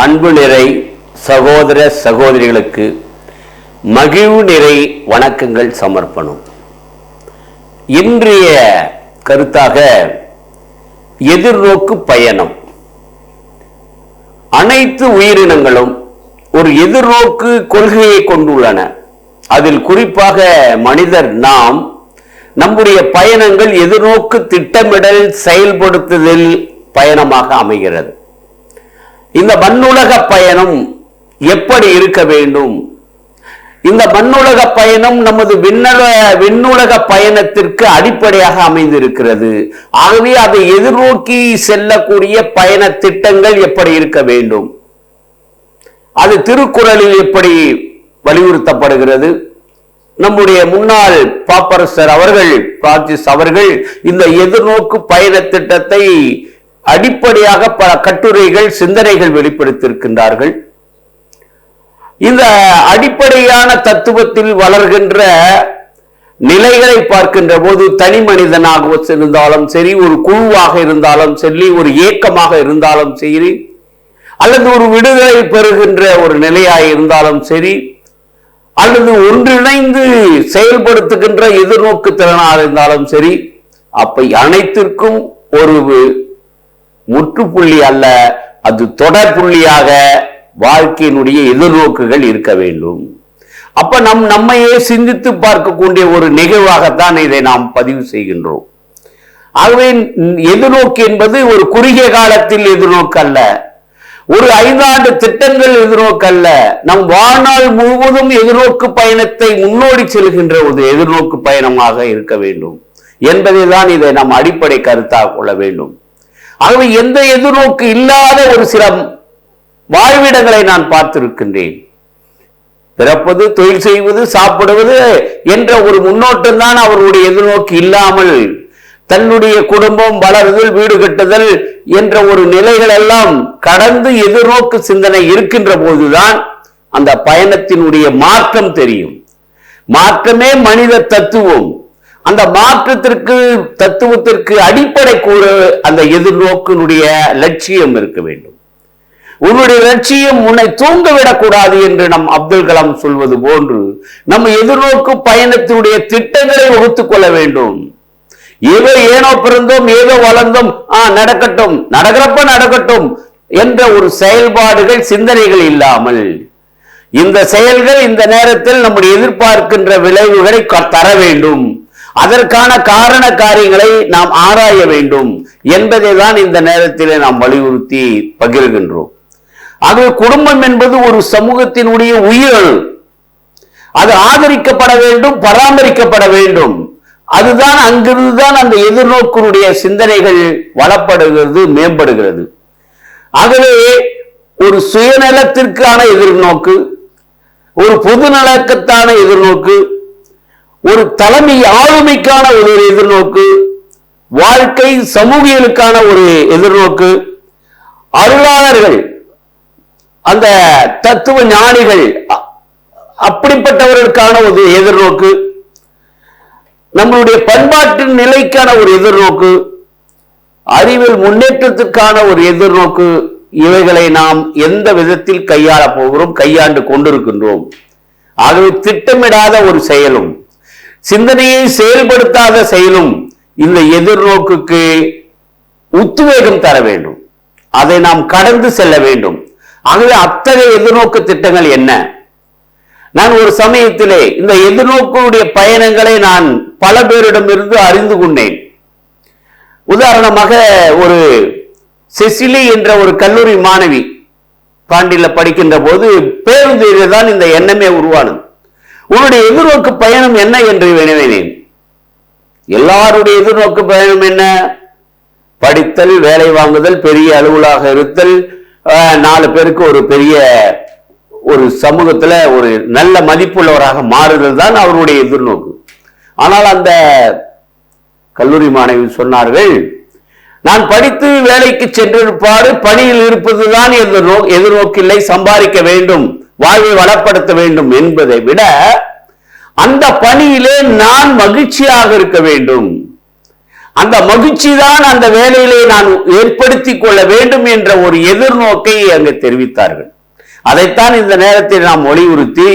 அன்பு நிறை சகோதர சகோதரிகளுக்கு மகிழ்வு நிறை வணக்கங்கள் சமர்ப்பணம். இன்றைய கருத்தாக எதிர்நோக்கு பயணம். அனைத்து உயிரினங்களும் ஒரு எதிர்நோக்கு கொள்கையை கொண்டுள்ளன. அதில் குறிப்பாக மனிதர் நாம் நம்முடைய பயணங்கள் எதிர்நோக்கு திட்டமிடல் செயல்படுத்துதல் பயணமாக அமைகிறது. இந்த மண்ணுலக பயணம் எப்படி இருக்க வேண்டும்? இந்த மண்ணுலக பயணம் நமது விண்ணல விண்ணுலக பயணத்திற்கு அடிப்படையாக அமைந்திருக்கிறது. ஆகவே அதை எதிர்நோக்கி செல்லக்கூடிய பயண திட்டங்கள் எப்படி இருக்க வேண்டும்? அது திருக்குறளில் எப்படி வலியுறுத்தப்படுகிறது? நம்முடைய முன்னாள் பாப்பரசர் அவர்கள் பிரான்சிஸ் அவர்கள் இந்த எதிர்நோக்கு பயண திட்டத்தை அடிப்படையாக பல கட்டுரைகள் சிந்தனைகள் வெளிப்படுத்தியிருக்கின்றார்கள். இந்த அடிப்படையான தத்துவத்தில் வளர்கின்ற நிலைகளை பார்க்கின்ற போது தனி மனிதனாக இருந்தாலும் சரி ஒரு குழுவாக இருந்தாலும் சரி ஒரு இயக்கமாக இருந்தாலும் சரி அல்லது ஒரு விடுதலை பெறுகின்ற ஒரு நிலையாக இருந்தாலும் சரி அல்லது ஒன்றிணைந்து செயல்படுத்துகின்ற எதிர்நோக்கு திறனாக இருந்தாலும் சரி அப்ப அனைத்திற்கும் ஒரு முற்றுப்புள்ளி அல்ல அது தொடர்புள்ளியாக வாழ்க்கையினுடைய எதிர்நோக்குகள் இருக்க வேண்டும். அப்ப நம் நம்மையே சிந்தித்து பார்க்கக்கூடிய ஒரு நிகழ்வாகத்தான் இதை நாம் பதிவு செய்கின்றோம். ஆகவே எதிர்நோக்கு என்பது ஒரு குறுகிய காலத்தில் எதிர்நோக்கு அல்ல. ஒரு ஐந்தாண்டு திட்டங்கள் எதிர்நோக்கு அல்ல. நம் வாழ்நாள் முழுவதும் எதிர்நோக்கு பயணத்தை முன்னோடி செல்கின்ற ஒரு எதிர்நோக்கு பயணமாக இருக்க வேண்டும். என்பதை தான் இதை நாம் அடிப்படை கருத்தாக கொள்ள வேண்டும். ஆகவே எந்த எதிர்நோக்கு இல்லாத ஒரு சில வாழ்விடங்களை நான் பார்த்திருக்கின்றேன். பிறப்பது தொழில் செய்வது சாப்பிடுவது என்ற ஒரு முன்னோட்டம் தான் அவருடைய எதிர்நோக்கு இல்லாமல் தன்னுடைய குடும்பம் வளருதல் வீடு கட்டுதல் என்ற ஒரு நிலைகள் எல்லாம் கடந்து எதிர்நோக்கு சிந்தனை இருக்கின்ற போதுதான் அந்த பயணத்தினுடைய மாற்றம் தெரியும். மாற்றமே மனித தத்துவம். அந்த மாற்றத்திற்கு தத்துவத்திற்கு அடிப்படை கூற அந்த எதிர்நோக்கினுடைய லட்சியம் இருக்க வேண்டும். உன்னுடைய லட்சியம் உன்னை தூங்கவிடக்கூடாது என்று நம் அப்துல் கலாம் சொல்வது போன்று நம்ம எதிர்நோக்கு பயணத்தினுடைய திட்டங்களை வகுத்துக் கொள்ள வேண்டும். ஏதோ ஏனோ பிறந்தோம் ஏதோ வளர்ந்தோம் ஆ நடக்கட்டும் நடக்கிறப்ப நடக்கட்டும் என்ற ஒரு செயல்பாடுகள் சிந்தனைகள் இல்லாமல் இந்த செயல்கள் இந்த நேரத்தில் நம்முடைய எதிர்பார்க்கின்ற விளைவுகளை தர வேண்டும். அதற்கான காரண காரியங்களை நாம் ஆராய வேண்டும் என்பதை தான் இந்த நேரத்தில் நாம் வலியுறுத்தி பகிர்கின்றோம். ஆகவே குடும்பம் என்பது ஒரு சமூகத்தினுடைய உயிர் அது ஆதரிக்கப்பட வேண்டும் பராமரிக்கப்பட வேண்டும். அதுதான் அங்கிருந்துதான் அந்த எதிர்நோக்கினுடைய சிந்தனைகள் வளப்படுகிறது மேம்படுகிறது. ஆகவே ஒரு சுயநலத்திற்கான எதிர்நோக்கு ஒரு பொது நலக்கத்தான எதிர்நோக்கு ஒரு தலைமை ஆளுமைக்கான ஒரு எதிர்நோக்கு வாழ்க்கை சமூகியலுக்கான ஒரு எதிர்நோக்கு அருளாளர்கள் அந்த தத்துவ ஞானிகள் அப்படிப்பட்டவர்களுக்கான ஒரு எதிர்நோக்கு நம்மளுடைய பண்பாட்டின் நிலைக்கான ஒரு எதிர்நோக்கு அறிவியல் முன்னேற்றத்திற்கான ஒரு எதிர்நோக்கு இவைகளை நாம் எந்த விதத்தில் கையாள போகிறோம் கையாண்டு கொண்டிருக்கின்றோம். ஆகவே திட்டமிடாத ஒரு செயலும். சிந்தனையை செயல்படுத்தாத செயலும் இந்த எதிர்நோக்குக்கு உத்வேகம் தர வேண்டும். அதை நாம் கடந்து செல்ல வேண்டும். ஆகவே அத்தகைய எதிர்நோக்கு திட்டங்கள் என்ன? நான் ஒரு சமயத்திலே இந்த எதிர்நோக்குடைய பயணங்களை நான் பல பேரிடமிருந்து அறிந்து கொண்டேன். உதாரணமாக ஒரு செசிலி என்ற ஒரு கல்லூரி மாணவி பாண்டியில் படிக்கின்ற போது பேருந்தில் தான் இந்த எண்ணமே உருவானது. உன்னுடைய எதிர்நோக்கு பயணம் என்ன என்று வினவினேன் எல்லாருடைய எதிர்நோக்கு பயணம் என்ன? படித்தல் வேலை வாங்குதல் பெரிய அலுவலாக இருத்தல் நாலு பேருக்கு ஒரு பெரிய ஒரு சமூகத்துல ஒரு நல்ல மதிப்புள்ளவராக மாறுதல் தான் அவருடைய எதிர்நோக்கு. ஆனால் அந்த கல்லூரி மாணவி சொன்னார்கள் நான் படித்து வேலைக்கு சென்றிருப்பாடு பணியில் இருப்பதுதான் எதிர்நோ எதிர்நோக்கில்லை சம்பாதிக்க வேண்டும். வாழ்வை வளப்படுத்த வேண்டும் என்பதை விட அந்த பணியிலே நான் மகிழ்ச்சியாக இருக்க வேண்டும். அந்த மகிழ்ச்சி தான் அந்த வேலையிலே நான் ஏற்படுத்தி கொள்ள வேண்டும் என்ற ஒரு எதிர்நோக்கை அங்கு தெரிவித்தார்கள். அதைத்தான் இந்த நேரத்தில் நாம் வலியுறுத்தி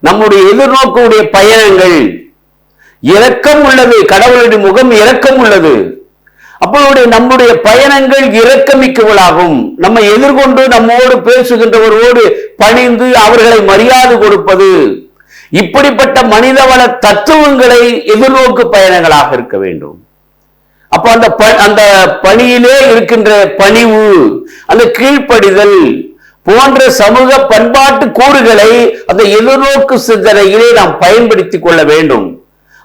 நம்முடைய எதிர்நோக்குடைய பயணங்கள் இரக்கம் உள்ளது கடவுளுடைய முகம் இரக்கம் உள்ளது. அப்பொழுது நம்முடைய பயணங்கள் இரக்கமிக்கவளாகும். நம்ம எதிர்கொண்டு நம்மோடு பேசுகின்றவரோடு பணிந்து அவர்களை மரியாதை கொடுப்பது இப்படிப்பட்ட மனிதவள தத்துவங்களை எதிர்நோக்கு பயணங்களாக இருக்க வேண்டும். அப்ப அந்த ப- அந்த பணியிலே இருக்கின்ற பணிவு அந்த கீழ்ப்படிதல் போன்ற சமூக பண்பாட்டு கூறுகளை அந்த எதிர்நோக்கு சிந்தனையிலே நாம் பயன்படுத்திக் கொள்ள வேண்டும்.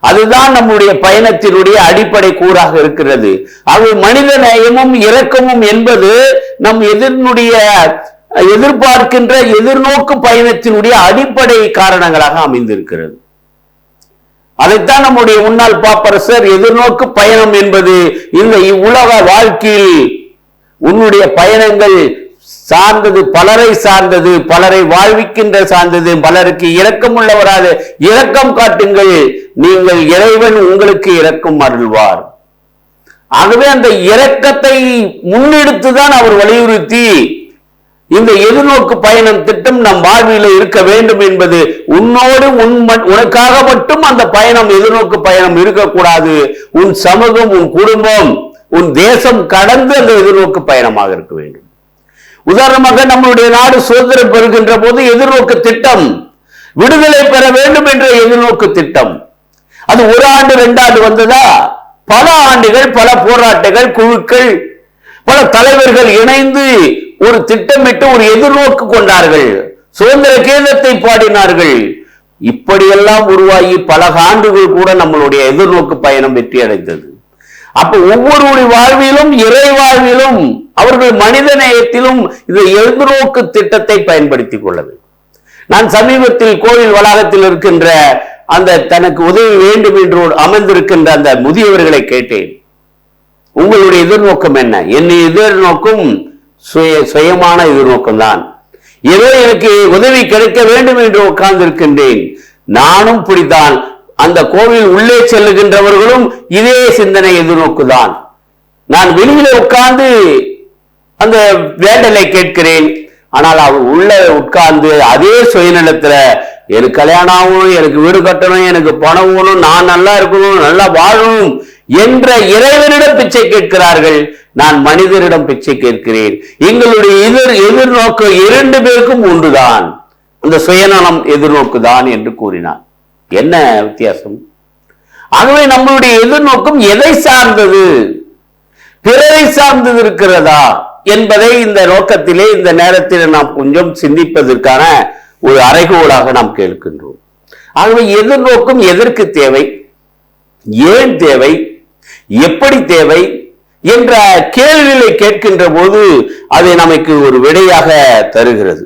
அதுதான் நம்முடைய பயணத்தினுடைய அடிப்படை கூறாக இருக்கிறது. அது மனித நேயமும் இரக்கமும் என்பது நம் எதிர்னுடைய எதிர்பார்க்கின்ற எதிர்நோக்கு பயணத்தினுடைய அடிப்படை காரணங்களாக அமைந்திருக்கிறது. அதைத்தான் நம்முடைய முன்னாள் பாப்பரசர் எதிர்நோக்கு பயணம் என்பது இந்த இவ்வுலக வாழ்க்கையில் உன்னுடைய பயணங்கள் சார்ந்தது பலரை சார்ந்தது பலரை வாழ்விக்கின்ற சார்ந்தது பலருக்கு இரக்கம் உள்ளவராக இரக்கம் காட்டுங்கள். நீங்கள் இறைவன் உங்களுக்கு இரக்கம் அருள்வார். ஆகவே அந்த இரக்கத்தை முன்னெடுத்துதான் அவர் வலியுறுத்தி இந்த எதிர்நோக்கு பயணம் திட்டம் நம் வாழ்வில் இருக்க வேண்டும் என்பது உன்னோடு உன் ம- உனக்காக மட்டும் அந்த பயணம் எதிர்நோக்கு பயணம் இருக்கக்கூடாது. உன் சமூகம் உன் குடும்பம் உன் தேசம் கடந்து அந்த எதிர்நோக்கு பயணமாக இருக்க வேண்டும். உதாரணமாக நம்மளுடைய நாடு சுதந்திரம் பெறுகின்ற போது எதிர்நோக்கு திட்டம் விடுதலை பெற வேண்டும் என்ற எதிர்நோக்கு திட்டம். அது ஒரு ஆண்டு ரெண்டாண்டு வந்ததா? பல ஆண்டுகள் பல போராட்டங்கள் குழுக்கள் பல தலைவர்கள் இணைந்து ஒரு திட்டமிட்டு ஒரு எதிர்நோக்கு கொண்டார்கள். சுதந்திர கீதத்தை பாடினார்கள். இப்படியெல்லாம் உருவாகி பல ஆண்டுகள் கூட நம்மளுடைய எதிர்நோக்கு பயணம் வெற்றி அடைந்தது அப்ப ஒவ்வொருவருடைய வாழ்விலும் இறை வாழ்விலும் அவர்கள் மனித நேயத்திலும் இது எதிர்நோக்கு திட்டத்தை பயன்படுத்திக் கொள்ளது நான் சமீபத்தில் கோவில் வளாகத்தில் இருக்கின்ற அந்த தனக்கு உதவி வேண்டும் என்று அமர்ந்திருக்கின்ற அந்த முதியவர்களை கேட்டேன். உங்களுடைய எதிர்நோக்கம் என்ன? என் எதிர்நோக்கம் சுய சுயமான எதிர்நோக்கம் தான். ஏதோ எனக்கு உதவி கிடைக்க வேண்டும் என்று உட்கார்ந்திருக்கின்றேன். நானும் பிடித்தான் அந்த கோவில் உள்ளே செல்லுகின்றவர்களும் இதே சிந்தனை எதிர்நோக்குதான் நான் வெளியில உட்கார்ந்து அந்த வேண்டலை கேட்கிறேன். ஆனால் அவர் உள்ள உட்கார்ந்து அதே சுயநலத்துல எனக்கு கல்யாணம் ஆகணும் எனக்கு வீடு கட்டணும் எனக்கு பணம் வேணும் நான் நல்லா இருக்கணும் நல்லா வாழணும் என்ற இறைவனிடம் பிச்சை கேட்கிறார்கள். நான் மனிதரிடம் பிச்சை கேட்கிறேன். எங்களுடைய எதிர் எதிர்நோக்கு இரண்டு பேருக்கும் ஒன்றுதான் அந்த சுயநலம் எதிர்நோக்குதான் என்று கூறினார் என்ன வித்தியாசம்? ஆகவே நம்மளுடைய எதிர்நோக்கம் எதை சார்ந்தது? பிறரை சார்ந்தது இருக்கிறதா? என்பதை இந்த நோக்கத்திலே இந்த நேரத்தில் நாம் கொஞ்சம் சிந்திப்பதற்கான ஒரு அறைகோளாக நாம் கேட்கின்றோம். ஆகவே எதிர்நோக்கும் எதற்கு தேவை ஏன் தேவை எப்படி தேவை என்ற கேள்விகளை கேட்கின்ற போது அதை நமக்கு ஒரு விடையாக தருகிறது.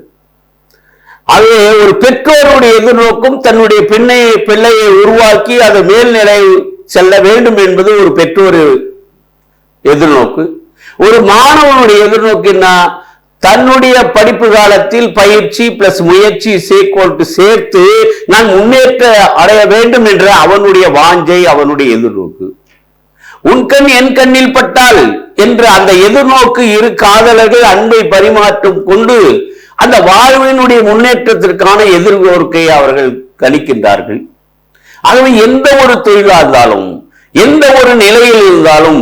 அது ஒரு பெற்றோருடைய எதிர்நோக்கும் தன்னுடைய பெண்ணை பிள்ளையை உருவாக்கி அதை மேல்நிலை செல்ல வேண்டும் என்பது ஒரு பெற்றோர் எதிர்நோக்கு. ஒரு மாணவனுடைய எதிர்நோக்குன்னா தன்னுடைய படிப்பு காலத்தில் பயிற்சி பிளஸ் முயற்சி சேக்கோட்டு சேர்த்து நான் முன்னேற்ற அடைய வேண்டும் என்ற அவனுடைய வாஞ்சை அவனுடைய எதிர்நோக்கு. உன் கண் என் கண்ணில் பட்டால் என்று அந்த எதிர்நோக்கு இரு காதலர்கள் அன்பை பரிமாற்றம் கொண்டு அந்த வாழ்வினுடைய முன்னேற்றத்திற்கான எதிர்நோக்கை அவர்கள் கணிக்கின்றார்கள். ஆகவே எந்த ஒரு தொழிலா இருந்தாலும் எந்த ஒரு நிலையில் இருந்தாலும்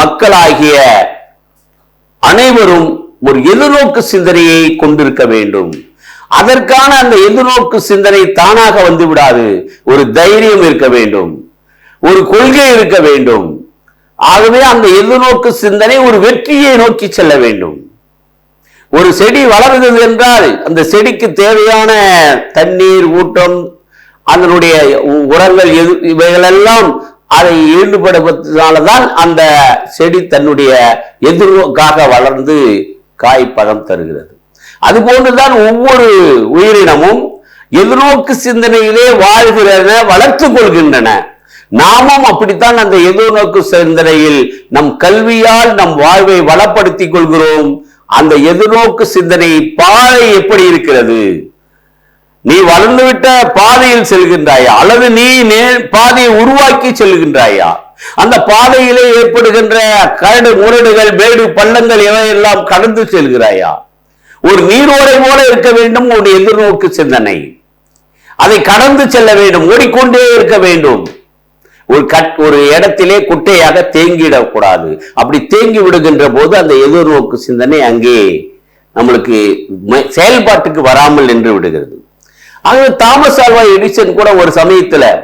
மக்களாகிய அனைவரும் ஒரு எதிர்நோக்கு சிந்தனையை கொண்டிருக்க வேண்டும். அதற்கான அந்த எதிர்நோக்கு சிந்தனை தானாக வந்து விடாது ஒரு தைரியம் இருக்க வேண்டும். ஒரு கொள்கை இருக்க வேண்டும். ஆகவே அந்த எதிர்நோக்கு சிந்தனை ஒரு வெற்றியை நோக்கி செல்ல வேண்டும். ஒரு செடி வளர்ந்தது என்றால் அந்த செடிக்கு தேவையான தண்ணீர் ஊட்டம் அதனுடைய உ- உரங்கள் எது இவைகளெல்லாம் அதை ஈடுபடுவதனால்தான் அந்த செடி தன்னுடைய எதிர்நோக்காக வளர்ந்து காய் பழம் தருகிறது. அதுபோன்றுதான் ஒவ்வொரு உயிரினமும் எதிர்நோக்கு சிந்தனையிலே வாழ்கிறன வளர்த்துக் கொள்கின்றன. நாமும் அப்படித்தான் அந்த எதிர்நோக்கு சிந்தனையில் நம் கல்வியால் நம் வாழ்வை வளப்படுத்திக் கொள்கிறோம். அந்த எதிர்நோக்கு சிந்தனை பாறை எப்படி இருக்கிறது? நீ வளர்ந்துவிட்ட பாதையில் செல்கின்றாயா? அல்லது நீ நே பாதையை உருவாக்கி செல்கின்றாயா? அந்த பாதையிலே ஏற்படுகின்ற கரடு முரடுகள் மேடு பள்ளங்கள் எவையெல்லாம் கடந்து செல்கிறாயா? ஒரு நீரோடை போல இருக்க வேண்டும் ஒரு எதிர்நோக்கு சிந்தனை. அதை கடந்து செல்ல வேண்டும் ஓடிக்கொண்டே இருக்க வேண்டும். ஒரு கட் ஒரு இடத்திலே குட்டையாக தேங்கிடக்கூடாது. அப்படி தேங்கி விடுகின்ற போது அந்த எதிர்நோக்கு சிந்தனை அங்கே நம்மளுக்கு செயல்பாட்டுக்கு வராமல் நின்று விடுகிறது. ஆகவே தாமஸ் ஆல்வா எடிசன் கூட ஒரு சமயத்துல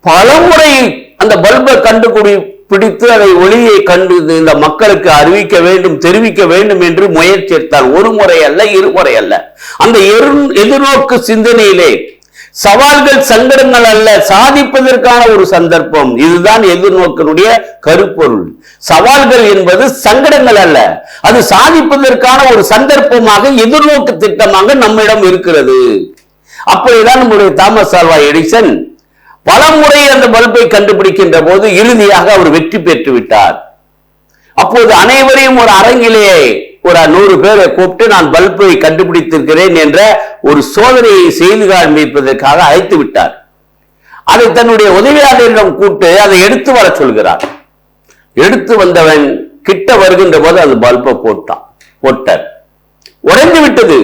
பலமுறை அந்த பல்பை கண்டுபிடி பிடித்து அதை ஒளியை கண்டு இந்த மக்களுக்கு அறிவிக்க வேண்டும் தெரிவிக்க வேண்டும் என்று முயற்சி எடுத்தார் ஒரு முறை அல்ல இருமுறை அல்ல. அந்த எரு- எதிர்நோக்கு சிந்தனையிலே சவால்கள் சங்கடங்கள் அல்ல சாதிப்பதற்கான ஒரு சந்தர்ப்பம். இதுதான் எதிர்நோக்கினுடைய கருப்பொருள். சவால்கள் என்பது சங்கடங்கள் அல்ல. அது சாதிப்பதற்கான ஒரு சந்தர்ப்பமாக எதிர்நோக்கு திட்டமாக நம்மிடம் இருக்கிறது. அப்படிதான் நம்முடைய தாமஸ் ஆல்வா எடிசன் பல முறை அந்த பல்பை கண்டுபிடிக்கின்ற போது இறுதியாக அவர் வெற்றி பெற்று விட்டார். அப்போது அனைவரையும் ஒரு அரங்கிலே ஒரு நூறு பேரை கூப்பிட்டு நான் பல்பை கண்டுபிடித்திருக்கிறேன் என்ற ஒரு சோதனையை செய்து காண்பிப்பதற்காக அழைத்து விட்டார். அதை தன்னுடைய உதவியாளரிடம் கூப்பிட்டு அதை எடுத்து வர சொல்கிறார். எடுத்து வந்தவன் கிட்ட வருகின்ற போது அது பல்பை போட்டான் போட்டார். உடைந்து விட்டது.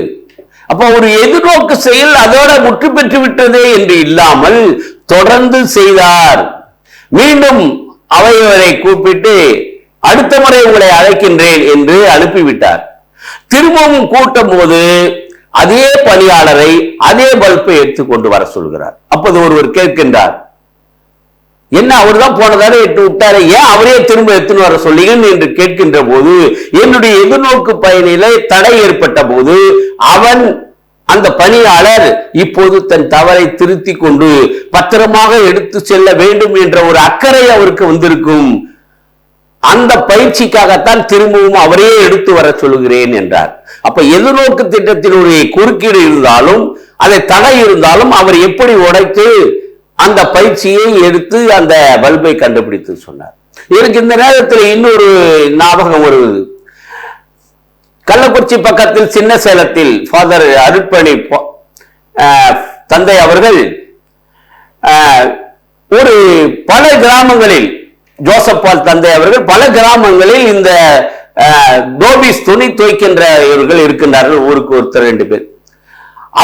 அப்ப ஒரு எதிர்நோக்கு செயல் அதோட முற்று பெற்று விட்டதே என்று இல்லாமல் தொடர்ந்து செய்தார். மீண்டும் அவையவரை கூப்பிட்டு அடுத்த முறை உங்களை அழைக்கின்றேன் என்று அனுப்பிவிட்டார். திரும்பவும் கூட்டும் போது அதே பணியாளரை அதே பல்பை எடுத்துக்கொண்டு வர சொல்கிறார். அப்போது ஒருவர் கேட்கின்றார் என்ன அவர் தான் போனதால எட்டு விட்டாரு? ஏன் அவரே திரும்ப எடுத்துன்னு வர சொல்லிங்கன்னு என்று கேட்கின்ற போது என்னுடைய எதிர்நோக்கு பயணியில தடை ஏற்பட்ட போது அவன் அந்த பணியாளர் இப்போது தன் தவறை திருத்தி கொண்டு பத்திரமாக எடுத்து செல்ல வேண்டும் என்ற ஒரு அக்கறை அவருக்கு வந்திருக்கும். அந்த பயிற்சிக்காகத்தான் திரும்பவும் அவரே எடுத்து வர சொல்லுகிறேன் என்றார். அப்ப எதிர்நோக்கு திட்டத்தினுடைய குறுக்கீடு இருந்தாலும் அதை தடை இருந்தாலும் அவர் எப்படி உடைத்து அந்த பயிற்சியை எடுத்து அந்த பல்பை கண்டுபிடித்து சொன்னார். எனக்கு இந்த நேரத்தில் இன்னொரு ஞாபகம் வருவது கள்ளக்குறிச்சி பக்கத்தில் சின்ன சேலத்தில் ஃபாதர் அருட்பணி தந்தை அவர்கள் ஒரு பல கிராமங்களில் ஜோசப்பால் தந்தை அவர்கள் பல கிராமங்களில் இந்த டோபிஸ் துணி துவைக்கின்ற இவர்கள் இருக்கின்றார்கள் ஊருக்கு ஒருத்தர் ரெண்டு பேர்.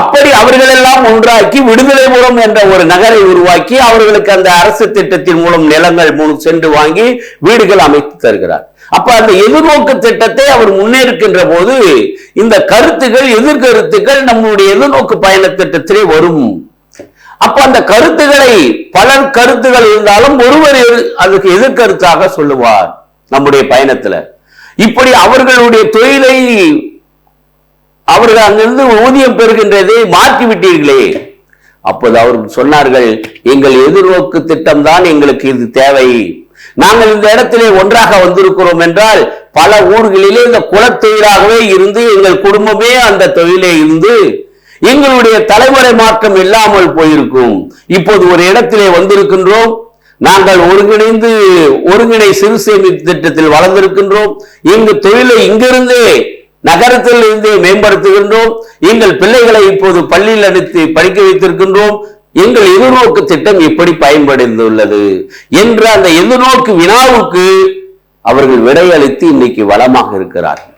அப்படி அவர்களெல்லாம் ஒன்றாக்கி விடுதலைபுரம் என்ற ஒரு நகரை உருவாக்கி அவர்களுக்கு அந்த அரசு திட்டத்தின் மூலம் நிலங்கள் மூலம் சென்று வாங்கி வீடுகள் அமைத்து தருகிறார். அப்ப அந்த எதிர்நோக்கு திட்டத்தை அவர் முன்னேற்கின்ற போது இந்த கருத்துகள் எதிர்கருத்துக்கள் நம்முடைய எதிர்நோக்கு பயண திட்டத்திலே வரும். அப்ப அந்த கருத்துக்களை பலர் கருத்துகள் இருந்தாலும் ஒருவர் அதுக்கு எதிர்கருத்தாக சொல்லுவார் நம்முடைய பயணத்துல. இப்படி அவர்களுடைய தொழிலை அவர்கள் அங்கிருந்து ஊதியம் பெறுகின்றதை மாற்றி விட்டீர்களே அப்போது அவர்கள் சொன்னார்கள் எங்கள் எதிர்நோக்கு திட்டம் தான் எங்களுக்கு இது தேவை. நாங்கள் இந்த இடத்திலே ஒன்றாக வந்திருக்கிறோம் என்றால் பல ஊர்களிலே இந்த குலத்தொழிலாகவே இருந்து எங்கள் குடும்பமே அந்த தொழிலே இருந்து எங்களுடைய தலைமுறை மாற்றம் இல்லாமல் போயிருக்கும். இப்போது ஒரு இடத்திலே வந்திருக்கின்றோம். நாங்கள் ஒருங்கிணைந்து ஒருங்கிணை சிறு சேமிப்பு திட்டத்தில் வளர்ந்திருக்கின்றோம். எங்கள் தொழிலை இங்கிருந்தே நகரத்தில் இருந்து மேம்படுத்துகின்றோம். எங்கள் பிள்ளைகளை இப்போது பள்ளியில் அனுப்பி படிக்க வைத்திருக்கின்றோம். எங்கள் எதிர்நோக்கு திட்டம் எப்படி பயன்படுந்துள்ளது என்ற அந்த எதிர்நோக்கு வினாவுக்கு அவர்கள் விடையளித்து இன்னைக்கு வளமாக இருக்கிறார்கள்.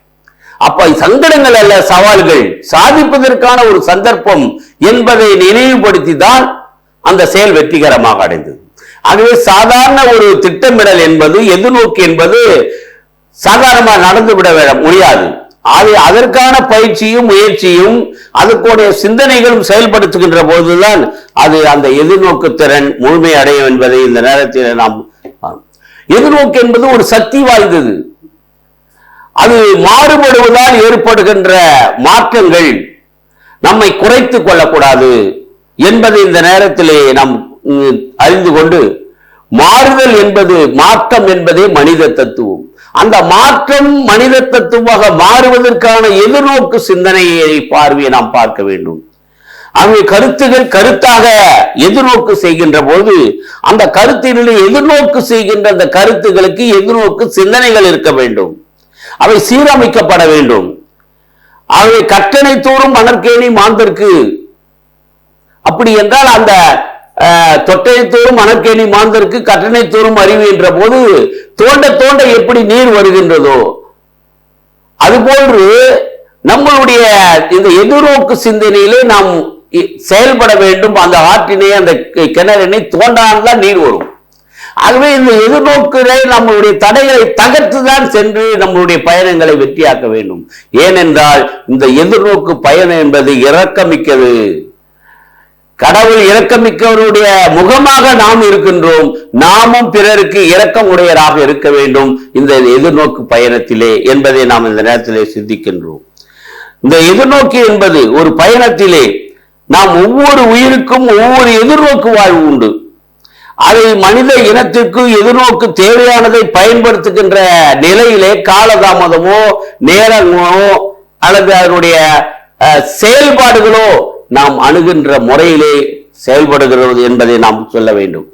அப்ப சங்கடங்கள் அல்ல சவால்கள். சாதிப்பதற்கான ஒரு சந்தர்ப்பம் என்பதை நினைவுபடுத்தி தான் அந்த செயல் வெற்றிகரமாக அடைந்தது. ஆகவே சாதாரண ஒரு திட்டமிடல் என்பது எதிர்நோக்கு என்பது சாதாரணமாக நடந்து விட முடியாது. அது அதற்கான பயிற்சியும் முயற்சியும் அதுக்குடைய சிந்தனைகளும் செயல்படுத்துகின்ற போதுதான் அது அந்த எதிர்நோக்கு திறன் முழுமை அடையும் என்பதை இந்த நேரத்தில் நாம் எதிர்நோக்கு என்பது ஒரு சக்தி வாய்ந்தது. அது மாறுபடுவதால் ஏற்படுகின்ற மாற்றங்கள் நம்மை குறைத்து கொள்ளக்கூடாது என்பதை இந்த நேரத்திலே நாம் அறிந்து கொண்டு மாறுதல் என்பது மாற்றம் என்பதே மனித தத்துவம். அந்த மாற்றம் மனித தத்துவமாக மாறுவதற்கான எதிர்நோக்கு சிந்தனையை பார்வையை நாம் பார்க்க வேண்டும். அங்கே கருத்துகள் கருத்தாக எதிர்நோக்கு செய்கின்ற போது அந்த கருத்தினுடைய எதிர்நோக்கு செய்கின்ற அந்த கருத்துகளுக்கு எதிர்நோக்கு சிந்தனைகள் இருக்க வேண்டும். அவை சீரமைக்கப்பட வேண்டும். அவை கட்டணை தோறும் மணற்கேணி மாந்தற்கு அப்படி என்றால் அந்த அஹ், தோறும் மணற்கேணி மாந்தருக்கு கட்டணை தோறும் அறிவு என்ற போது தோண்ட தோண்ட எப்படி நீர் வருகின்றதோ அதுபோன்று நம்மளுடைய இந்த எதிர்நோக்கு சிந்தனையிலே நாம் இ- செயல்பட வேண்டும். அந்த ஆற்றினை அந்த கிணறினை தோண்டான்தான் நீர் வரும். ஆகவே இந்த எதிர்நோக்குகளை நம்மளுடைய தடைகளை தகர்த்துதான் சென்று நம்மளுடைய பயணங்களை வெற்றியாக்க வேண்டும். ஏனென்றால் இந்த எதிர்நோக்கு பயணம் என்பது இறக்கமிக்கது கடவுள் இரக்கமிக்கவருடைய முகமாக நாம் இருக்கின்றோம். நாமும் பிறருக்கு இரக்கம் உடையராக இருக்க வேண்டும். இந்த எதிர்நோக்கு பயணத்திலே என்பதை நாம் இந்த நேரத்திலே சிந்திக்கின்றோம். இந்த எதிர்நோக்கு என்பது ஒரு பயணத்திலே நாம் ஒவ்வொரு உயிருக்கும் ஒவ்வொரு எதிர்நோக்கு வாழ்வு உண்டு. அதை மனித இனத்திற்கு எதிர்நோக்கு தேவையானதை பயன்படுத்துகின்ற நிலையிலே காலதாமதமோ நேரமோ அல்லது அதனுடைய அஹ், செயல்பாடுகளோ நாம் அணுகின்ற முறையிலே செயல்படுகிறது என்பதை நாம் சொல்ல வேண்டும்.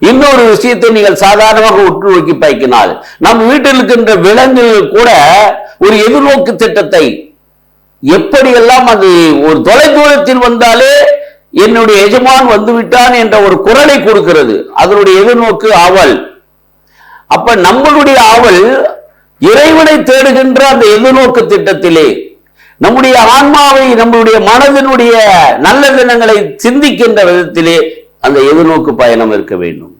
இன்னொரு விஷயத்தை நீங்கள் சாதாரணமாக உற்று நோக்கி பாய்க்கினால் நம் வீட்டில் இருக்கின்ற விலங்குகள் கூட ஒரு எதிர்நோக்கு திட்டத்தை எப்படியெல்லாம் அது ஒரு தொலைதூரத்தில் வந்தாலே என்னுடைய எஜமான் வந்து விட்டான் என்ற ஒரு குரலை கொடுக்கிறது. அதனுடைய எதிர்நோக்கு ஆவல். அப்ப நம்மளுடைய ஆவல் இறைவனை தேடுகின்ற அந்த எதிர்நோக்கு திட்டத்திலே நம்முடைய ஆன்மாவை நம்முடைய மனதினுடைய நல்ல தினங்களை சிந்திக்கின்ற விதத்திலே அந்த எதிர்நோக்கு பயணம் இருக்க வேண்டும்.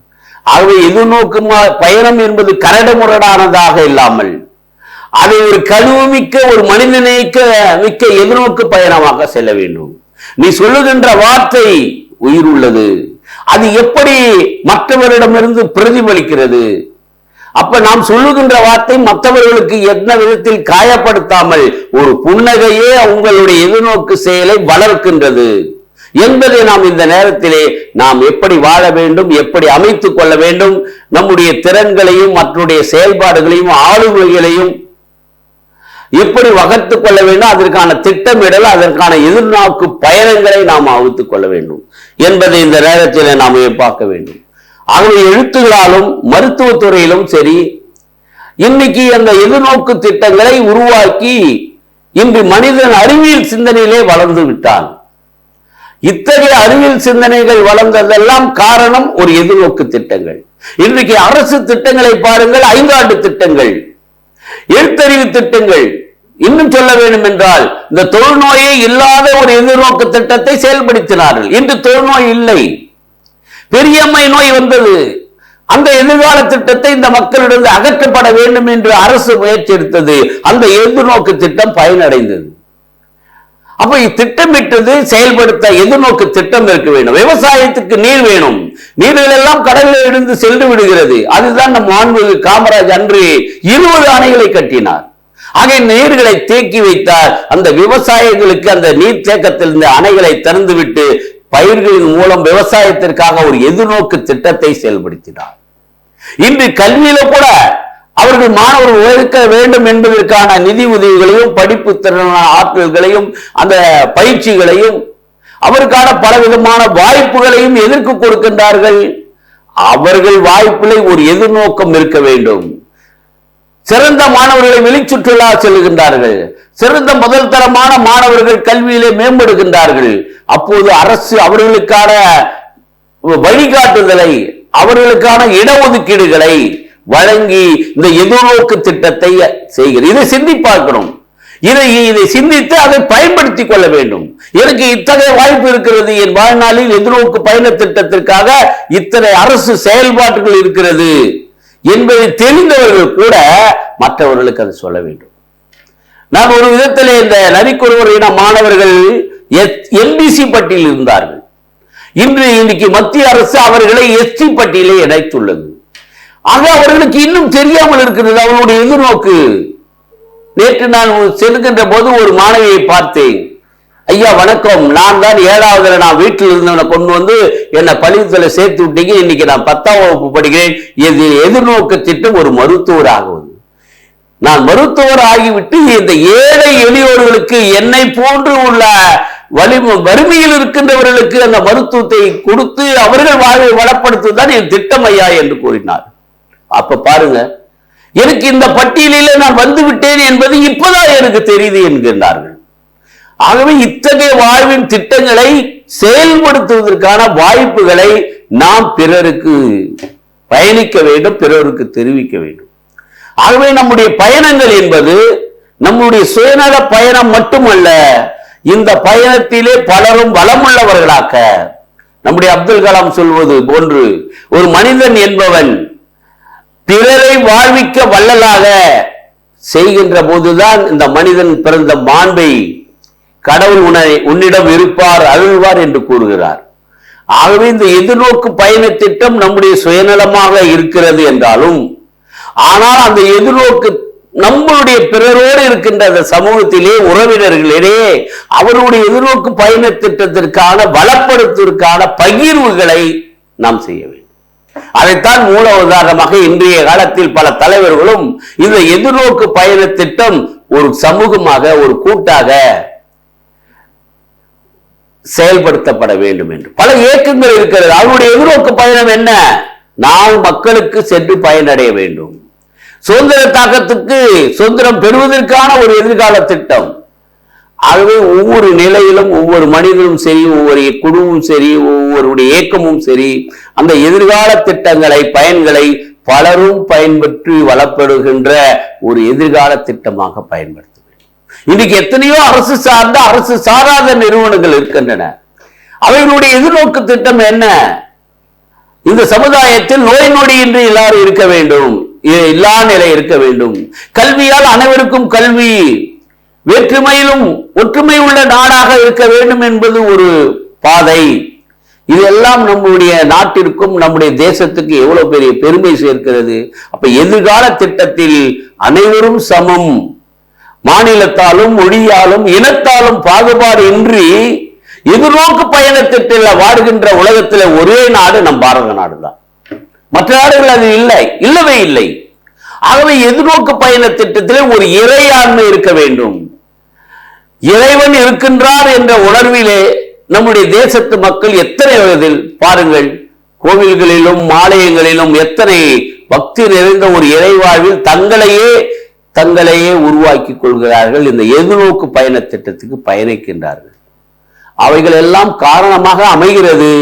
ஆகவே எதிர்நோக்கு பயணம் என்பது கரடுமுரடானதாக இல்லாமல் அதை ஒரு கழுவுமிக்க ஒரு மனிதநேக்க மிக்க எதிர்நோக்கு பயணமாக செல்ல வேண்டும். நீ சொல்லுகின்ற வார்த்தை உயிர் உள்ளது அது எப்படி மற்றவரிடமிருந்து பிரதிபலிக்கிறது? அப்ப நாம் சொல்லுகின்ற வார்த்தை மற்றவர்களுக்கு எந்த விதத்தில் காயப்படுத்தாமல் ஒரு புன்னகையே உங்களுடைய எதிர்நோக்கு செயலை வளர்க்கின்றது. என்பதை நாம் இந்த நேரத்திலே நாம் எப்படி வாழ வேண்டும் எப்படி அமைத்துக் கொள்ள வேண்டும் நம்முடைய திறன்களையும் மற்றடைய செயல்பாடுகளையும் ஆளுமைகளையும் எப்படி வகர்த்து கொள்ள வேண்டும் அதற்கான திட்டமிடல் அதற்கான எதிர்நோக்கு பயணங்களை நாம் வகுத்துக் கொள்ள வேண்டும். என்பதை இந்த நேரத்தில் நாம் பார்க்க வேண்டும். ஆகவே எழுத்துகளாலும் மருத்துவத்துறையிலும் சரி இன்னைக்கு அந்த எதிர்நோக்கு திட்டங்களை உருவாக்கி இன்று மனிதன் அறிவியல் சிந்தனையிலே வளர்ந்து விட்டான். இத்தகைய அறிவியல் சிந்தனைகள் வளர்ந்ததெல்லாம் காரணம் ஒரு எதிர்நோக்கு திட்டங்கள். இன்றைக்கு அரசு திட்டங்களை பாருங்கள் ஐந்தாண்டு திட்டங்கள். எழுத்தறிவு திட்டங்கள். இன்னும் சொல்ல வேண்டும் என்றால் இந்த தொழுநோயே இல்லாத ஒரு எதிர்நோக்கு திட்டத்தை செயல்படுத்தினார்கள். இன்று தொழுநோய் இல்லை. பெரியம்மை நோய் வந்தது. அந்த எதிர்கால திட்டத்தை இந்த மக்களிடம் அகற்றப்பட வேண்டும் என்று அரசு முயற்சி எடுத்தது. அந்த எதிர்நோக்கு திட்டம் பயனடைந்தது. அப்ப திட்டமிட்டது செயல்படுத்த எதிர்நோக்கு திட்டம் இருக்க வேண்டும். விவசாயத்துக்கு நீர் வேணும். நீர்கள் எல்லாம் கடலில் இருந்து சென்று விடுகிறது. அதுதான் நம் மாண்புமிகு காமராஜ் அன்று இருபது அணைகளை கட்டினார். ஆக நீர்களை தேக்கி வைத்தார். அந்த விவசாயிகளுக்கு அந்த நீர் தேக்கத்தில் இந்த அணைகளை திறந்துவிட்டு பயிர்களின் மூலம் விவசாயத்திற்காக ஒரு எதிர்நோக்கு திட்டத்தை செயல்படுத்தினார். இன்று கல்வியில கூட அவர்கள் மாணவர்கள் உயர்க்க வேண்டும் என்பதற்கான நிதி உதவிகளையும் படிப்பு திறனான ஆற்றல்களையும் அந்த பயிற்சிகளையும் அவருக்கான பலவிதமான வாய்ப்புகளையும் எதிர்க்கு கொடுக்கின்றார்கள்? அவர்கள் வாய்ப்பிலே ஒரு எதிர்நோக்கம் இருக்க வேண்டும். சிறந்த மாணவர்களை வெளிச்சுற்றுலா செல்கின்றார்கள். சிறந்த முதல் தரமான மாணவர்கள் கல்வியிலே மேம்படுகின்றார்கள். அப்போது அரசு அவர்களுக்கான வழிகாட்டுதலை அவர்களுக்கான இடஒதுக்கீடுகளை வழங்கி இந்த எதிர்நோக்கு திட்டத்தை செய்கிறது. இதை சிந்தி பார்க்கணும். இதை இதை சிந்தித்து அதை பயன்படுத்திக் கொள்ள வேண்டும். எனக்கு இத்தகைய வாய்ப்பு இருக்கிறது. என் வாழ்நாளில் எதிர்நோக்கு பயண திட்டத்திற்காக இத்தனை அரசு செயல்பாடுகள் இருக்கிறது என்பதை தெரிந்தவர்கள் கூட மற்றவர்களுக்கு அதை சொல்ல வேண்டும். நான் ஒரு விதத்திலே இந்த நபிக்குறவர் இன மாணவர்கள் எம்பிசி பட்டியலில் இருந்தார்கள். இன்று இன்னைக்கு மத்திய அரசு அவர்களை எஸ்டி பட்டியலே இணைத்துள்ளது. ஆக அவர்களுக்கு இன்னும் தெரியாமல் இருக்கிறது. அவர்களுடைய எதிர்நோக்கு. நேற்று நான் செல்கின்ற போது ஒரு மாணவியை பார்த்தேன். ஐயா வணக்கம். நான் தான் ஏழாவதுல நான் வீட்டில் இருந்தவனை கொண்டு வந்து என்னை பள்ளிக்கூடத்துல சேர்த்து விட்டீங்க. இன்னைக்கு நான் பத்தாம் வகுப்பு படிக்கிறேன். இது எதிர்நோக்கத்திட்டம் ஒரு மருத்துவர் ஆகுவது நான் மருத்துவர் ஆகிவிட்டு இந்த ஏழை எளியோர்களுக்கு என்னை போன்று உள்ள வலி வறுமையில் இருக்கின்றவர்களுக்கு அந்த மருத்துவத்தை கொடுத்து அவர்கள் வாழ்வை வளப்படுத்துவதுதான் என் திட்டம் ஐயா என்று கூறினார். அப்ப பாருங்க எனக்கு இந்த பட்டியலில் நான் வந்து விட்டேன் என்பது இப்பதான் எனக்கு தெரியுது என்கின்றார்கள். ஆகவே இத்தகைய வாழ்வின் திட்டங்களை செயல்படுத்துவதற்கான வாய்ப்புகளை நாம் பிறருக்கு பயணிக்க வேண்டும் பிறருக்கு தெரிவிக்க வேண்டும். ஆகவே நம்முடைய பயணங்கள் என்பது நம்முடைய சுயநல பயணம் மட்டுமல்ல இந்த பயணத்திலே பலரும் வளமுள்ளவர்களாக்க நம்முடைய அப்துல் கலாம் சொல்வது போன்று ஒரு மனிதன் என்பவன் பிறரை வாழ்விக்க வள்ளலாக செய்கின்ற போதுதான் இந்த மனிதன் பிறந்த மாண்பை கடவுள் உன்னை உன்னிடம் இருப்பார் அருள்வார் என்று கூறுகிறார். ஆகவே இந்த எதிர்நோக்கு பயண திட்டம் நம்முடைய சுயநலமாக இருக்கிறது என்றாலும் ஆனால் அந்த எதிர்நோக்கு நம்மளுடைய பிறரோடு இருக்கின்ற அந்த சமூகத்திலே உறவினர்களிடையே அவருடைய எதிர்நோக்கு பயண திட்டத்திற்கான பலப்படுத்துவதற்கான பகிர்வுகளை நாம் செய்ய வேண்டும். அதைத்தான் மூல உதாரணமாக இன்றைய காலத்தில் பல தலைவர்களும் இந்த எதிர்நோக்கு பயண திட்டம் ஒரு சமூகமாக ஒரு கூட்டாக செயல்படுத்தப்பட வேண்டும் என்று. பல இயக்கங்கள் இருக்கிறது. அவருடைய எதிர்நோக்கு பயணம் என்ன? நாம் மக்களுக்கு சென்று பயனடைய வேண்டும். சுதந்திர தாக்கத்துக்கு சுதந்திரம் பெறுவதற்கான ஒரு எதிர்கால திட்டம். ஆகவே ஒவ்வொரு நிலையிலும் ஒவ்வொரு மனிதனும் சரி ஒவ்வொரு குழுவும் சரி ஒவ்வொருடைய இயக்கமும் சரி அந்த எதிர்கால திட்டங்களை பயன்களை பலரும் பயன்பற்றி வளப்படுகின்ற ஒரு எதிர்கால திட்டமாக பயன்படுத்த இன்னைக்கு எத்தனையோ அரசு சார்ந்த அரசு சாராத நிறுவனங்கள் இருக்கின்றன. அவைகளுடைய எதிர்நோக்கு திட்டம் என்ன? இந்த சமுதாயத்தில் நோய் நொடியின்றி எல்லாரும் இருக்க வேண்டும். எல்லா இல்லா நிலை இருக்க வேண்டும். கல்வியால் அனைவருக்கும் கல்வி. வேற்றுமையிலும் ஒற்றுமை உள்ள நாடாக இருக்க வேண்டும் என்பது ஒரு பாதை. இதெல்லாம் நம்முடைய நாட்டிற்கும் நம்முடைய தேசத்துக்கு எவ்வளவு பெரிய பெருமை சேர்க்கிறது. அப்ப எதிர்கால திட்டத்தில் அனைவரும் சமம். மாநிலத்தாலும் மொழியாலும் இனத்தாலும் பாகுபாடு இன்றி எதிர்நோக்கு பயணத்திட்டத்தில் வாடுகின்ற உலகத்தில் ஒரே நாடு நம் பாரத நாடு தான் மற்ற நாடுகள் அது இல்லை இல்லவே இல்லை. ஆகவே எதிர்நோக்கு பயண திட்டத்திலே ஒரு இறையாண்மை இருக்க வேண்டும். இறைவன் இருக்கின்றார் என்ற உணர்விலே நம்முடைய தேசத்து மக்கள் எத்தனை வயதில் பாருங்கள் கோவில்களிலும் ஆலயங்களிலும் எத்தனை பக்தி நிறைந்த ஒரு இறைவாழ்வில் தங்களையே தங்களையே உருவாக்கிக் கொள்கிறார்கள் இந்த எதிர்நோக்கு பயண திட்டத்துக்கு பயணிக்கின்றார்கள். அவைகள் எல்லாம் காரணமாக அமைகிறது.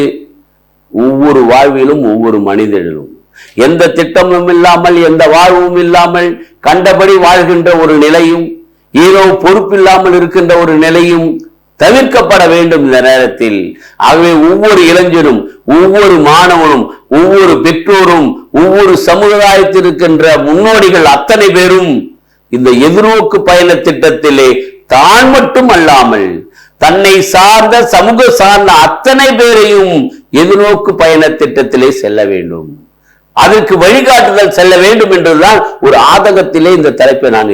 ஒவ்வொரு வாழ்விலும் ஒவ்வொரு மனிதனிலும். எந்த திட்டமும் இல்லாமல் எந்த வாழ்வும் இல்லாமல் கண்டபடி வாழ்கின்ற ஒரு நிலையும் ஏதோ பொறுப்பில்லாமல் இருக்கின்ற ஒரு நிலையும் தவிர்க்கப்பட வேண்டும் இந்த நேரத்தில். ஆகவே ஒவ்வொரு இளைஞரும் ஒவ்வொரு மாணவனும் ஒவ்வொரு பெற்றோரும் ஒவ்வொரு சமுதாயத்தில் இருக்கின்ற முன்னோடிகள் அத்தனை பேரும் இந்த எதிர்நோக்கு பயண திட்டத்திலே தான் மட்டும் அல்லாமல் தன்னை சார்ந்த சமூக சார்ந்த அத்தனை பேரையும் எதிர்நோக்கு பயண திட்டத்திலே செல்ல வேண்டும். அதற்கு வழிகாட்டுதல் செல்ல வேண்டும் என்றுதான் ஒரு ஆதகத்திலே இந்த தலைப்பை நான்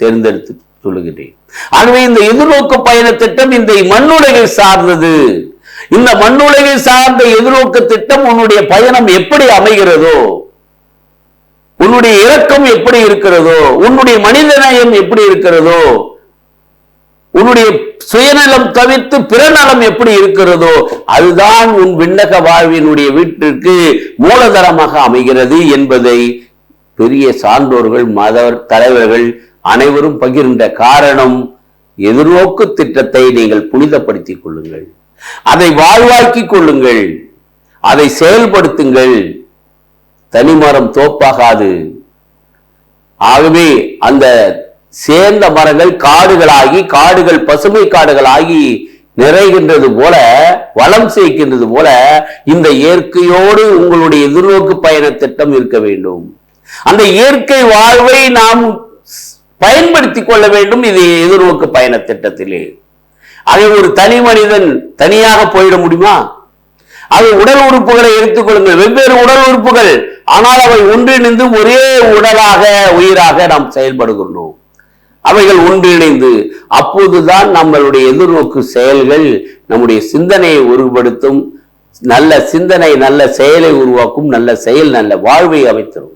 தேர்ந்தெடுத்து சொல்லுகிறேன். ஆகவே இந்த எதிர்நோக்கு பயண திட்டம் இந்த மண்ணுலகை சார்ந்தது. இந்த மண்ணுலகை சார்ந்த எதிர்நோக்கு திட்டம் உன்னுடைய பயணம் எப்படி அமைகிறதோ உன்னுடைய இரக்கம் எப்படி இருக்கிறதோ உன்னுடைய மனிதநேயம் எப்படி இருக்கிறதோ உன்னுடைய சுயநலம் தவிர்த்து பிறநலம் எப்படி இருக்கிறதோ அதுதான் உன் விண்ணக வாழ்வினுடைய வீட்டிற்கு மூலதனமாக அமைகிறது என்பதை பெரிய சான்றோர்கள் மத தலைவர்கள் அனைவரும் பகிர்ந்த காரணம் எதிர்நோக்கு திட்டத்தை நீங்கள் புனிதப்படுத்திக் கொள்ளுங்கள். அதை வாழ்வாக்கிக் கொள்ளுங்கள். அதை செயல்படுத்துங்கள். தனிமரம் தோப்பாகாது. ஆகவே அந்த சேர்ந்த மரங்கள் காடுகளாகி காடுகள் பசுமை காடுகளாகி நிறைகின்றது போல வளம் சேர்க்கின்றது போல இந்த இயற்கையோடு உங்களுடைய எதிர்நோக்கு பயண திட்டம் இருக்க வேண்டும். அந்த இயற்கை வாழ்வை நாம் பயன்படுத்திக் கொள்ள வேண்டும் இது எதிர்நோக்கு பயண திட்டத்திலே. அதை ஒரு தனி மனிதன் தனியாக போயிட முடியுமா? அது உடல் உறுப்புகளை எடுத்துக்கொள்ளுங்கள் வெவ்வேறு உடல் உறுப்புகள். ஆனால் அவை ஒன்றிணைந்து ஒரே உடலாக உயிராக நாம் செயல்படுகின்றோம். அவைகள் ஒன்றிணைந்து அப்போதுதான் நம்மளுடைய எதிர்நோக்கு செயல்கள் நம்முடைய சிந்தனையை ஒருபடுத்தும் நல்ல சிந்தனை நல்ல செயலை உருவாக்கும் நல்ல செயல் நல்ல வாழ்வை அமைத்தரும்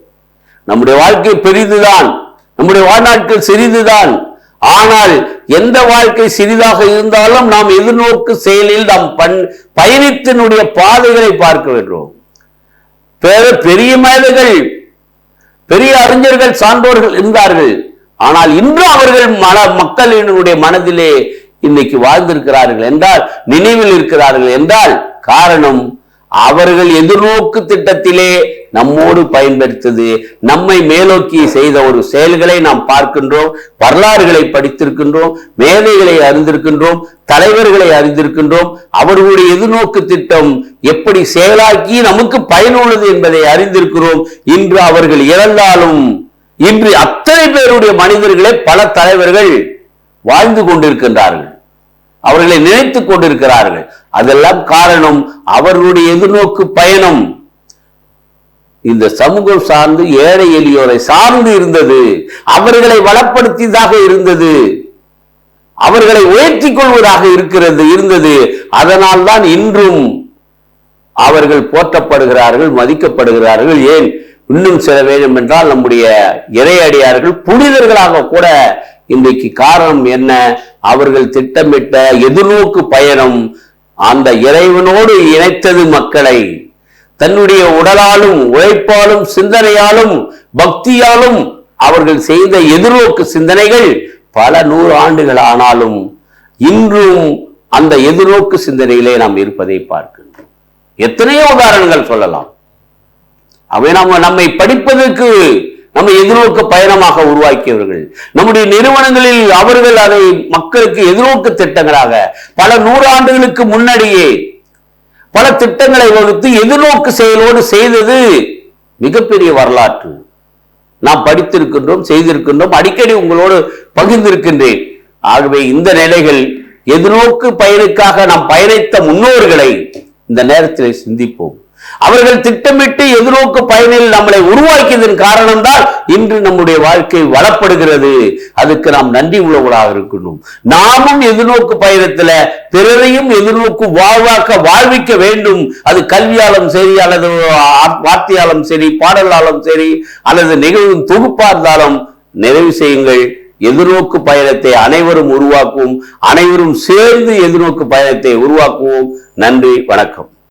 நம்முடைய வாழ்க்கை பெரிதுதான். நம்முடைய வாழ்நாட்கள் சிறிதுதான். ஆனால் எந்த வாழ்க்கை சிறிதாக இருந்தாலும் நாம் எதிர்நோக்கு செயலில் நாம் பண் பயணித்தினுடைய பாதைகளை பார்க்க வேண்டும். பெரிய மேதைகள் பெரிய அறிஞர்கள் சான்றோர்கள் இருந்தார்கள். ஆனால் இன்று அவர்கள் மன மக்களினுடைய மனதிலே இன்னைக்கு வாழ்ந்திருக்கிறார்கள் என்றால் நினைவில் இருக்கிறார்கள் என்றால் காரணம் அவர்கள் எதிர்நோக்கு திட்டத்திலே நம்மோடு பயன்படுத்தது. நம்மை மேலோக்கி செய்த ஒரு செயல்களை நாம் பார்க்கின்றோம் வரலாறுகளை படித்திருக்கின்றோம் மேதைகளை அறிந்திருக்கின்றோம் தலைவர்களை அறிந்திருக்கின்றோம். அவர்களுடைய எதிர்நோக்கு திட்டம் எப்படி செயலாக்கி நமக்கு பயனுள்ளது என்பதை அறிந்திருக்கிறோம். இன்று அவர்கள் இறந்தாலும் இன்று அத்தனை பேருடைய மனிதர்களே பல தலைவர்கள் வாழ்ந்து கொண்டிருக்கின்றார்கள். அவர்களை நினைத்துக் கொண்டிருக்கிறார்கள். அதெல்லாம் காரணம் அவர்களுடைய எதிர்நோக்கு பயணம். இந்த சமூகம் சார்ந்து ஏழை எளியோரை சார்ந்து இருந்தது. அவர்களை வளப்படுத்தியதாக இருந்தது. அவர்களை உயர்த்திக் கொள்வதாக இருக்கிறது இருந்தது. அதனால் தான் இன்றும் அவர்கள் போற்றப்படுகிறார்கள் மதிக்கப்படுகிறார்கள். ஏன்? இன்னும் சில வேண்டும் என்றால் நம்முடைய இறையடியார்கள் புனிதர்களாக கூட இன்றைக்கு காரணம் என்ன? அவர்கள் திட்டமிட்ட எதிர்நோக்கு பயணம் அந்த இறைவனோடு இணைத்தது மக்களை. தன்னுடைய உடலாலும் உழைப்பாலும் சிந்தனையாலும் பக்தியாலும் அவர்கள் செய்த எதிர்நோக்கு சிந்தனைகள் பல நூறு ஆண்டுகள் ஆனாலும் இன்றும் அந்த எதிர்நோக்கு சிந்தனையிலே நாம் இருப்பதை பார்க்கின்றோம். எத்தனையோ உதாரணங்கள் சொல்லலாம். அவை நம்ம நம்மை படிப்பதற்கு நம்ம எதிர்நோக்கு பயணமாக உருவாக்கியவர்கள். நம்முடைய நிறுவனங்களில் அவர்கள் அதை மக்களுக்கு எதிர்நோக்கு திட்டங்களாக பல நூறாண்டுகளுக்கு முன்னாடியே பல திட்டங்களை வகுத்து எதிர்நோக்கு செயலோடு செய்தது மிகப்பெரிய வரலாற்று. நாம் படித்திருக்கின்றோம் செய்திருக்கின்றோம் அடிக்கடி உங்களோடு பகிர்ந்திருக்கின்றேன். ஆகவே இந்த நிலைகள் எதிர்நோக்கு பயனுக்காக நாம் பயணித்த முன்னோர்களை இந்த நேரத்தில் சிந்திப்போம். அவர்கள் திட்டமிட்டு எதிர்நோக்கு பயனில் நம்மளை உருவாக்கியதன் காரணம்தான் இன்று நம்முடைய வாழ்க்கை வளப்படுகிறது. அதுக்கு நாம் நன்றி உள்ளவர்களாக இருக்கணும். நாமும் எதிர்நோக்கு பயணத்துல பிறரையும் எதிர்நோக்கு வாழ்வாக்க வாழ்விக்க வேண்டும். அது கல்வியாலும் சரி அல்லது வார்த்தையாலும் சரி பாடலாலும் சரி அல்லது நிகழ்வும் தொகுப்பா இருந்தாலும் நிறைவு செய்யுங்கள். எதிர்நோக்கு பயணத்தை அனைவரும் உருவாக்குவோம். அனைவரும் சேர்ந்து எதிர்நோக்கு பயணத்தை உருவாக்குவோம். நன்றி வணக்கம்.